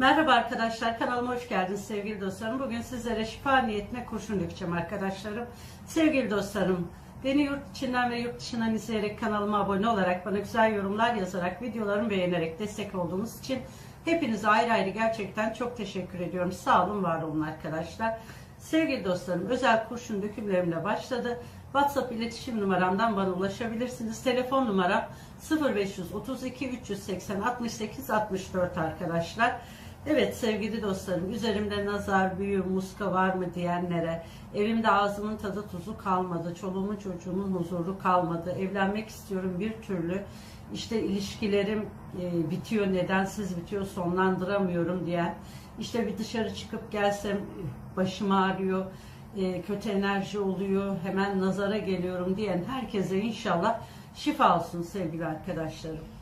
Merhaba arkadaşlar, kanalıma hoş geldiniz sevgili dostlarım. Bugün sizlere şifa niyetine kurşun dökeceğim arkadaşlarım. Sevgili dostlarım, beni yurt içinden ve yurt dışından izleyerek kanalıma abone olarak, bana güzel yorumlar yazarak, videolarımı beğenerek destek olduğunuz için hepinize ayrı ayrı gerçekten çok teşekkür ediyorum. Sağ olun, var olun arkadaşlar. Sevgili dostlarım, özel kurşun dökümlerimle başladı. WhatsApp iletişim numaramdan bana ulaşabilirsiniz. Telefon numaram 0532 380 68 64 arkadaşlar. Evet sevgili dostlarım, üzerimde nazar, büyü, muska var mı diyenlere, evimde ağzımın tadı tuzu kalmadı, çoluğumun çocuğumun huzuru kalmadı, evlenmek istiyorum bir türlü, işte ilişkilerim e, bitiyor, nedensiz bitiyor, sonlandıramıyorum diyen, işte bir dışarı çıkıp gelsem başım ağrıyor, e, kötü enerji oluyor, hemen nazara geliyorum diyen herkese inşallah şifa olsun sevgili arkadaşlarım.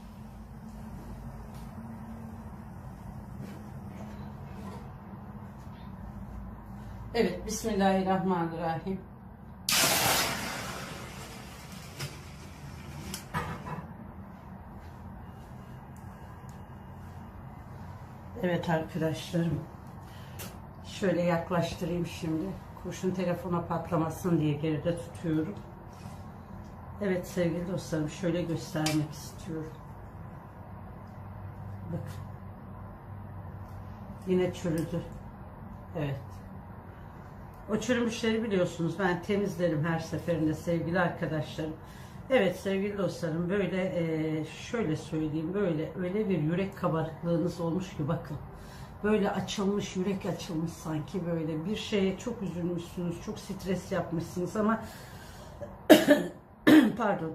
Evet, Bismillahirrahmanirrahim. Evet arkadaşlarım. Şöyle yaklaştırayım şimdi. Kurşun telefona patlamasın diye geride tutuyorum. Evet sevgili dostlarım şöyle göstermek istiyorum. Bakın. Yine çürüdü. Evet. O çürümüşleri biliyorsunuz ben temizlerim her seferinde sevgili arkadaşlarım. Evet sevgili dostlarım böyle e, şöyle söyleyeyim böyle öyle bir yürek kabarıklığınız olmuş ki bakın. Böyle açılmış yürek açılmış sanki böyle bir şeye çok üzülmüşsünüz çok stres yapmışsınız ama pardon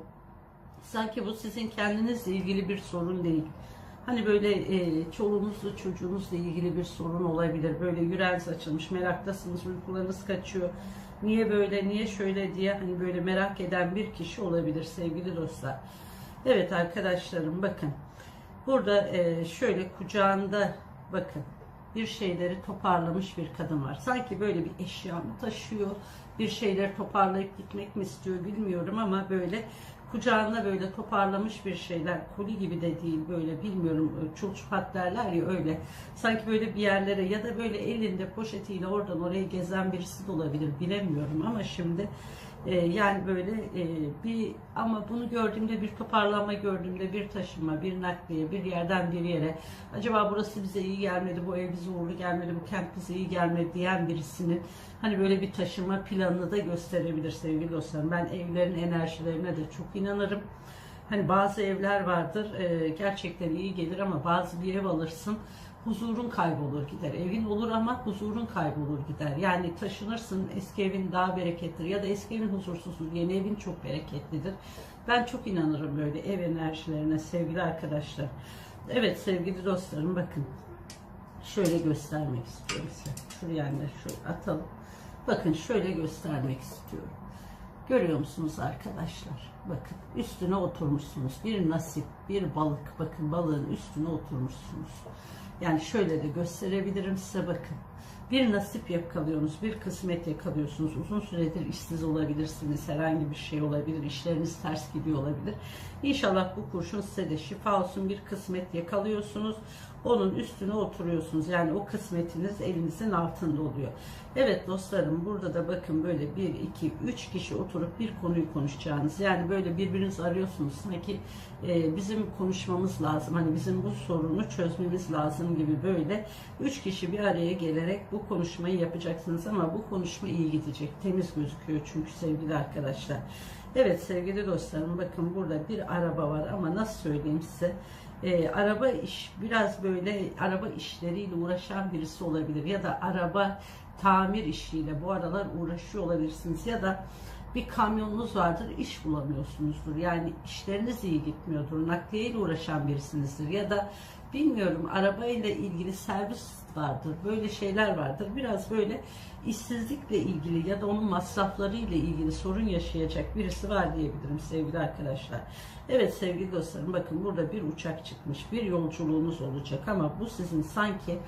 sanki bu sizin kendinizle ilgili bir sorun değil. Hani böyle e, çoluğunuzla çocuğunuzla ilgili bir sorun olabilir. Böyle yüreğiniz açılmış, meraktasınız, uykularınız kaçıyor. Niye böyle, niye şöyle diye hani böyle merak eden bir kişi olabilir sevgili dostlar. Evet arkadaşlarım bakın. Burada e, şöyle kucağında bakın bir şeyleri toparlamış bir kadın var. Sanki böyle bir eşya mı taşıyor, bir şeyleri toparlayıp gitmek mi istiyor bilmiyorum ama böyle kucağında böyle toparlamış bir şeyler koli gibi de değil böyle bilmiyorum çulçupat derler ya öyle. Sanki böyle bir yerlere ya da böyle elinde poşetiyle oradan oraya gezen birisi de olabilir bilemiyorum ama şimdi e, yani böyle e, bir ama bunu gördüğümde bir toparlanma gördüğümde bir taşınma bir nakliye bir yerden bir yere acaba burası bize iyi gelmedi bu ev bize uğurlu gelmedi bu kent bize iyi gelmedi diyen birisinin hani böyle bir taşınma planını da gösterebilir sevgili dostlarım. Ben evlerin enerjilerine de çok inanırım. Hani bazı evler vardır e, gerçekten iyi gelir ama bazı bir ev alırsın huzurun kaybolur gider. Evin olur ama huzurun kaybolur gider. Yani taşınırsın eski evin daha bereketlidir ya da eski evin huzursuzdur. Yeni evin çok bereketlidir. Ben çok inanırım böyle ev enerjilerine sevgili arkadaşlar. Evet sevgili dostlarım bakın. Şöyle göstermek istiyorum size. Şuraya yani şöyle atalım. Bakın şöyle göstermek istiyorum. Görüyor musunuz arkadaşlar? Bakın üstüne oturmuşsunuz. Bir nasip, bir balık. Bakın balığın üstüne oturmuşsunuz. Yani şöyle de gösterebilirim size bakın. Bir nasip yakalıyorsunuz, bir kısmet yakalıyorsunuz. Uzun süredir işsiz olabilirsiniz. Herhangi bir şey olabilir. işleriniz ters gidiyor olabilir. İnşallah bu kurşun size de şifa olsun. Bir kısmet yakalıyorsunuz. Onun üstüne oturuyorsunuz. Yani o kısmetiniz elinizin altında oluyor. Evet dostlarım burada da bakın böyle bir, iki, üç kişi oturup bir konuyu konuşacağınız. Yani böyle birbirinizi arıyorsunuz. Sanki e, bizim konuşmamız lazım. Hani bizim bu sorunu çözmemiz lazım gibi böyle üç kişi bir araya gelerek bu konuşmayı yapacaksınız ama bu konuşma iyi gidecek. Temiz gözüküyor çünkü sevgili arkadaşlar. Evet sevgili dostlarım bakın burada bir araba var ama nasıl söyleyeyim size e, araba iş biraz böyle araba işleriyle uğraşan birisi olabilir ya da araba tamir işiyle bu aralar uğraşıyor olabilirsiniz ya da bir kamyonunuz vardır iş bulamıyorsunuzdur yani işleriniz iyi gitmiyordur nakliyeyle uğraşan birisinizdir ya da bilmiyorum arabayla ilgili servis vardır böyle şeyler vardır biraz böyle işsizlikle ilgili ya da onun masraflarıyla ilgili sorun yaşayacak birisi var diyebilirim sevgili arkadaşlar. Evet sevgili dostlarım bakın burada bir uçak çıkmış bir yolculuğunuz olacak ama bu sizin sanki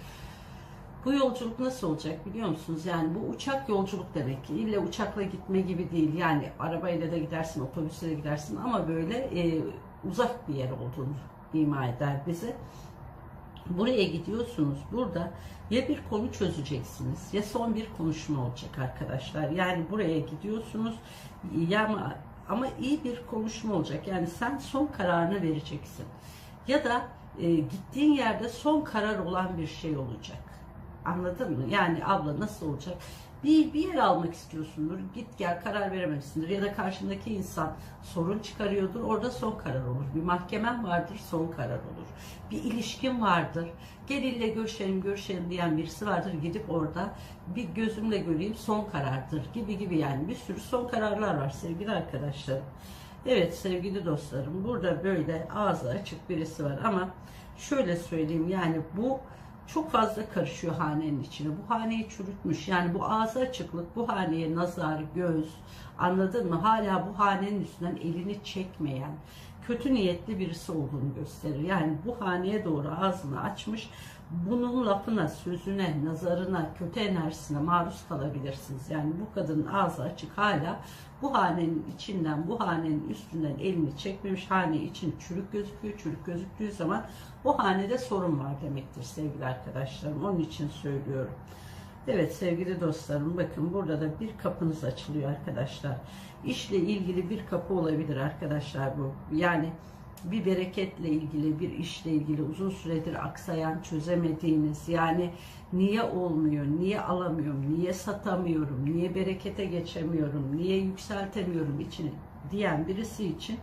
bu yolculuk nasıl olacak biliyor musunuz? Yani bu uçak yolculuk demek ki. İlle uçakla gitme gibi değil. Yani arabayla da gidersin, otobüsle de gidersin ama böyle e, uzak bir yer olduğunu ima eder bize. Buraya gidiyorsunuz. Burada ya bir konu çözeceksiniz ya son bir konuşma olacak arkadaşlar. Yani buraya gidiyorsunuz ya ama, ama iyi bir konuşma olacak. Yani sen son kararını vereceksin. Ya da e, gittiğin yerde son karar olan bir şey olacak. Anladın mı? Yani abla nasıl olacak? Bir, bir yer almak istiyorsundur. Git gel karar verememişsindir. Ya da karşındaki insan sorun çıkarıyordur. Orada son karar olur. Bir mahkemen vardır. Son karar olur. Bir ilişkin vardır. Gel ille görüşelim görüşelim diyen birisi vardır. Gidip orada bir gözümle göreyim son karardır gibi gibi yani bir sürü son kararlar var sevgili arkadaşlarım. Evet sevgili dostlarım burada böyle ağzı açık birisi var ama şöyle söyleyeyim yani bu çok fazla karışıyor hanenin içine. Bu haneyi çürütmüş. Yani bu ağzı açıklık, bu haneye nazar, göz, anladın mı? Hala bu hanenin üstünden elini çekmeyen, kötü niyetli birisi olduğunu gösterir. Yani bu haneye doğru ağzını açmış. Bunun lafına, sözüne, nazarına, kötü enerjisine maruz kalabilirsiniz. Yani bu kadının ağzı açık hala bu hanenin içinden, bu hanenin üstünden elini çekmemiş. Hane için çürük gözüküyor. Çürük gözüktüğü zaman o hanede sorun var demektir sevgili arkadaşlarım. Onun için söylüyorum. Evet sevgili dostlarım bakın burada da bir kapınız açılıyor arkadaşlar. İşle ilgili bir kapı olabilir arkadaşlar bu. Yani bir bereketle ilgili, bir işle ilgili uzun süredir aksayan, çözemediğiniz yani niye olmuyor, niye alamıyorum, niye satamıyorum, niye berekete geçemiyorum, niye yükseltemiyorum içini diyen birisi için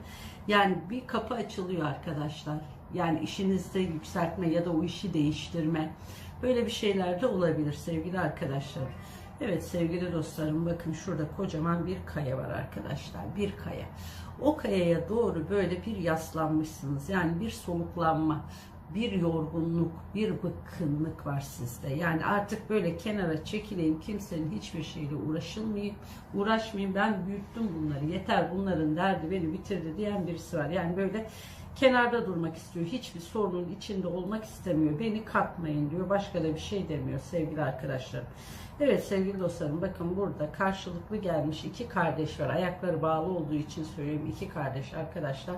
yani bir kapı açılıyor arkadaşlar. Yani işinizde yükseltme ya da o işi değiştirme. Böyle bir şeyler de olabilir sevgili arkadaşlar. Evet sevgili dostlarım bakın şurada kocaman bir kaya var arkadaşlar. Bir kaya. O kayaya doğru böyle bir yaslanmışsınız. Yani bir soluklanma, bir yorgunluk, bir bıkkınlık var sizde. Yani artık böyle kenara çekileyim, kimsenin hiçbir şeyle uğraşılmayayım, uğraşmayayım. Ben büyüttüm bunları. Yeter bunların derdi beni bitirdi diyen birisi var. Yani böyle kenarda durmak istiyor. Hiçbir sorunun içinde olmak istemiyor. Beni katmayın diyor. Başka da bir şey demiyor sevgili arkadaşlarım. Evet sevgili dostlarım bakın burada karşılıklı gelmiş iki kardeş var. Ayakları bağlı olduğu için söylüyorum iki kardeş arkadaşlar.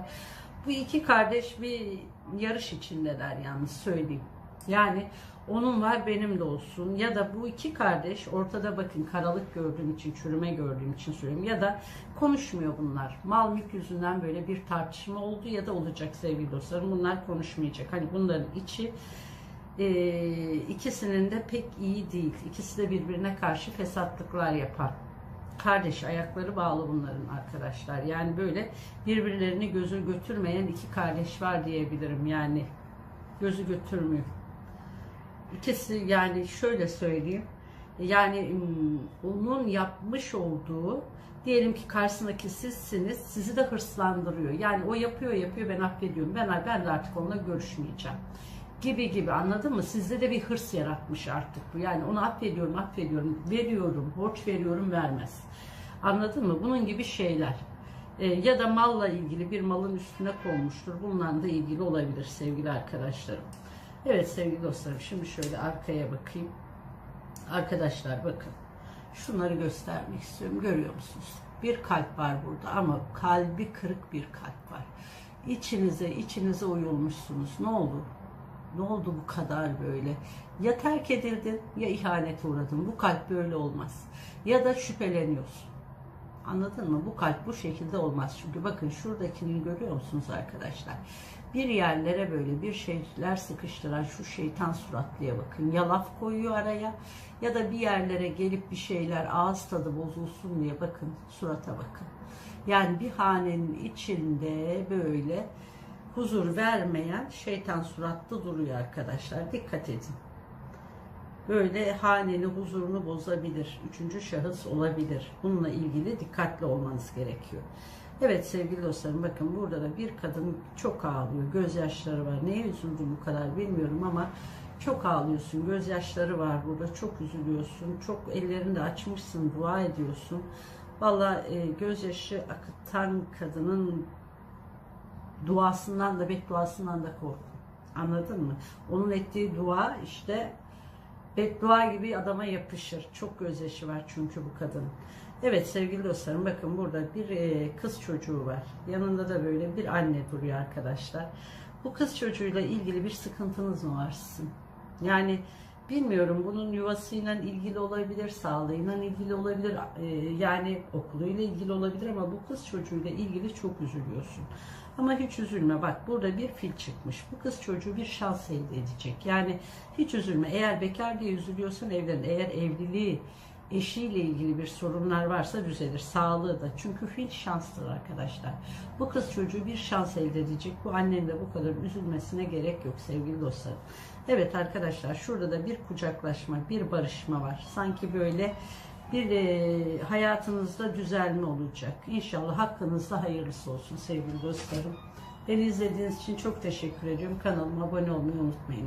Bu iki kardeş bir yarış içindeler yalnız söyleyeyim. Yani onun var benim de olsun ya da bu iki kardeş ortada bakın karalık gördüğüm için çürüme gördüğüm için söylüyorum ya da konuşmuyor bunlar. Mal mülk yüzünden böyle bir tartışma oldu ya da olacak sevgili dostlarım bunlar konuşmayacak. Hani bunların içi e, ikisinin de pek iyi değil. İkisi de birbirine karşı fesatlıklar yapar. Kardeş ayakları bağlı bunların arkadaşlar. Yani böyle birbirlerini gözü götürmeyen iki kardeş var diyebilirim. Yani gözü götürmüyor. İkisi yani şöyle söyleyeyim. Yani onun yapmış olduğu diyelim ki karşısındaki sizsiniz sizi de hırslandırıyor. Yani o yapıyor yapıyor ben affediyorum. Ben ben de artık onunla görüşmeyeceğim gibi gibi anladın mı? Sizde de bir hırs yaratmış artık bu. Yani onu affediyorum, affediyorum, veriyorum, borç veriyorum, vermez. Anladın mı? Bunun gibi şeyler. Ee, ya da malla ilgili bir malın üstüne konmuştur. Bununla da ilgili olabilir sevgili arkadaşlarım. Evet sevgili dostlarım şimdi şöyle arkaya bakayım. Arkadaşlar bakın. Şunları göstermek istiyorum. Görüyor musunuz? Bir kalp var burada ama kalbi kırık bir kalp var. İçinize, içinize uyulmuşsunuz. Ne olur ne oldu bu kadar böyle? Ya terk edildin ya ihanet uğradın. Bu kalp böyle olmaz. Ya da şüpheleniyorsun. Anladın mı? Bu kalp bu şekilde olmaz. Çünkü bakın şuradakini görüyor musunuz arkadaşlar? Bir yerlere böyle bir şeyler sıkıştıran şu şeytan suratlıya bakın. Ya laf koyuyor araya ya da bir yerlere gelip bir şeyler ağız tadı bozulsun diye bakın surata bakın. Yani bir hanenin içinde böyle huzur vermeyen şeytan suratlı duruyor arkadaşlar. Dikkat edin. Böyle haneni huzurunu bozabilir. Üçüncü şahıs olabilir. Bununla ilgili dikkatli olmanız gerekiyor. Evet sevgili dostlarım bakın burada da bir kadın çok ağlıyor. Gözyaşları var. Neye üzüldü bu kadar bilmiyorum ama çok ağlıyorsun. Gözyaşları var burada. Çok üzülüyorsun. Çok ellerini de açmışsın. Dua ediyorsun. Valla e, gözyaşı akıtan kadının duasından da bedduasından da korkun. Anladın mı? Onun ettiği dua işte beddua gibi adama yapışır. Çok gözyaşı var çünkü bu kadın. Evet sevgili dostlarım bakın burada bir e, kız çocuğu var. Yanında da böyle bir anne duruyor arkadaşlar. Bu kız çocuğuyla ilgili bir sıkıntınız mı var sizin? Yani bilmiyorum bunun yuvasıyla ilgili olabilir, sağlığıyla ilgili olabilir, e, yani okuluyla ilgili olabilir ama bu kız çocuğuyla ilgili çok üzülüyorsun. Ama hiç üzülme bak burada bir fil çıkmış. Bu kız çocuğu bir şans elde edecek. Yani hiç üzülme. Eğer bekar diye üzülüyorsan evlen. Eğer evliliği eşiyle ilgili bir sorunlar varsa düzelir. Sağlığı da. Çünkü fil şanstır arkadaşlar. Bu kız çocuğu bir şans elde edecek. Bu annenin de bu kadar üzülmesine gerek yok sevgili dostlarım. Evet arkadaşlar şurada da bir kucaklaşma, bir barışma var. Sanki böyle bir e, hayatınızda düzelme olacak. İnşallah hakkınızda hayırlısı olsun sevgili dostlarım. Beni izlediğiniz için çok teşekkür ediyorum. Kanalıma abone olmayı unutmayın.